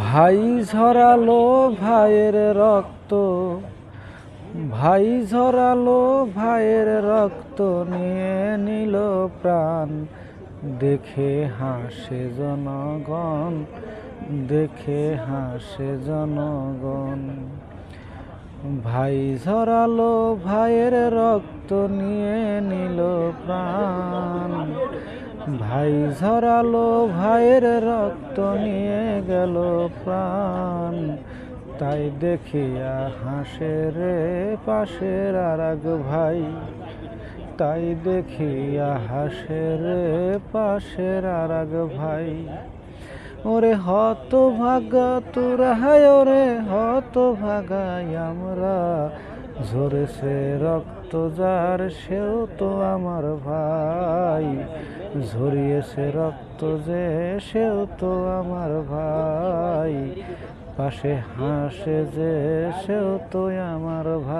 ভাই ঝরালো ভাইয়ের রক্ত, ভাই ঝরালো ভাইয়ের রক্ত নিয়ে নিল প্রাণ। দেখে হাসে জনগণ, দেখে হাসে জনগণ। ভাই ঝরালো ভাইয়ের রক্ত নিয়ে নিল প্রাণ। ভাই ঝরালো ভাইয়ের রক্ত নিয়ে গেল প্রাণ। তাই দেখিয়া হাসে রে পাশের আর ভাই। তাই দেখিয়া হাসে রে পাশের আর ভাই। ওরে হত ভাগা তোরা হায়, ওরে হত ভাগাই আমরা। ঝরেছে রক্ত যার, সেও তো আমার ভাই। ঝরিয়েছে রক্ত যে সেও তো আমার ভাই। পাশে হাসে যে সেও তো আমার ভাই।